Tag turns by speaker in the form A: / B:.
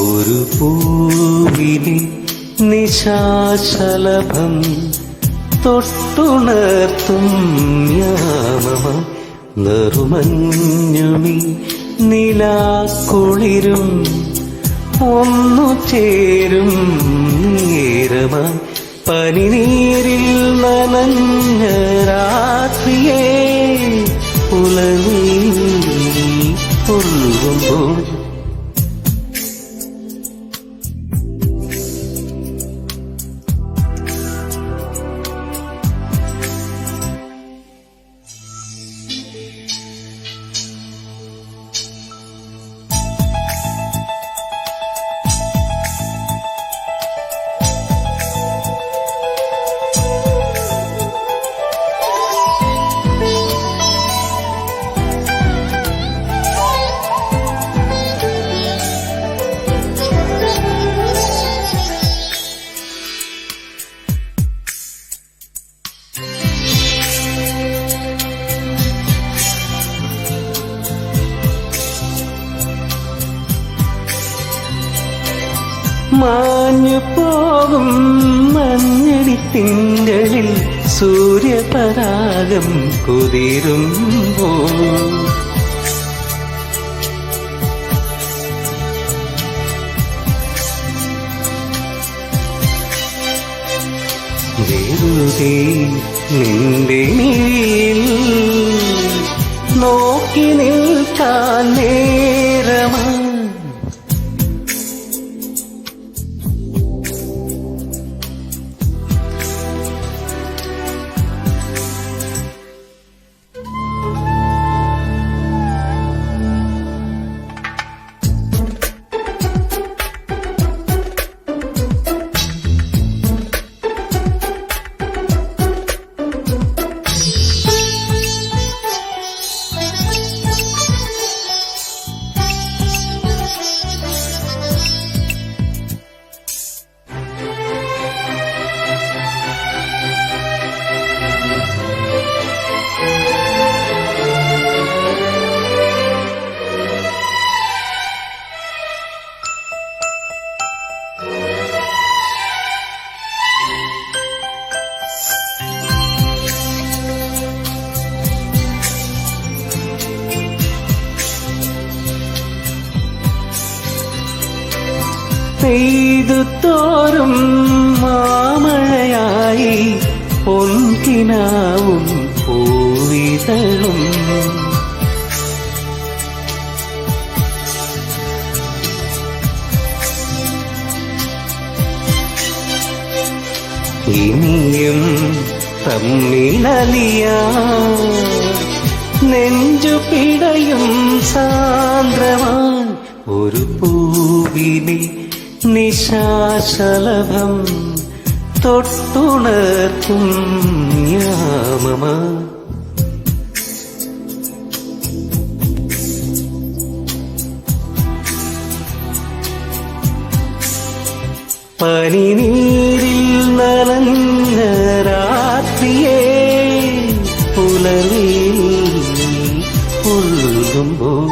A: ഒരു പൂവിനി നിശാശലഭം തൊട്ടുണർത്തും യാമമ നെറുമഞ്ഞുമി നിലാക്കുളിരും ഒന്നു ചേരും നേരമ. പനിനീരിൽ നനഞ്ഞ രാത്രിയേ പുലനീ ഒഴുകുമ്പോൾ മാഞ്ഞു പോകും മഞ്ഞടി തിങ്കളിൽ സൂര്യപരാഗം കുതിരുമ്പോ വെറുതെ നിന്റെ നീ നോക്കി നിൽക്കാൻ പെയ്തു തോറും മാമഴയായി പൊൻകിനാവും പൂവിതളും. ഇനിയും തമ്മിലലിയ നെഞ്ചു പിടയും സാന്ദ്രമാൻ ഒരു പൂവിനെ നിശാശലഭം തൊട്ടുണർത്തും ഞാമമ പനിനീരിൽ നനഞ്ഞ രാത്രിയെ പുലരിൽ ഉൾകുമ്പോൾ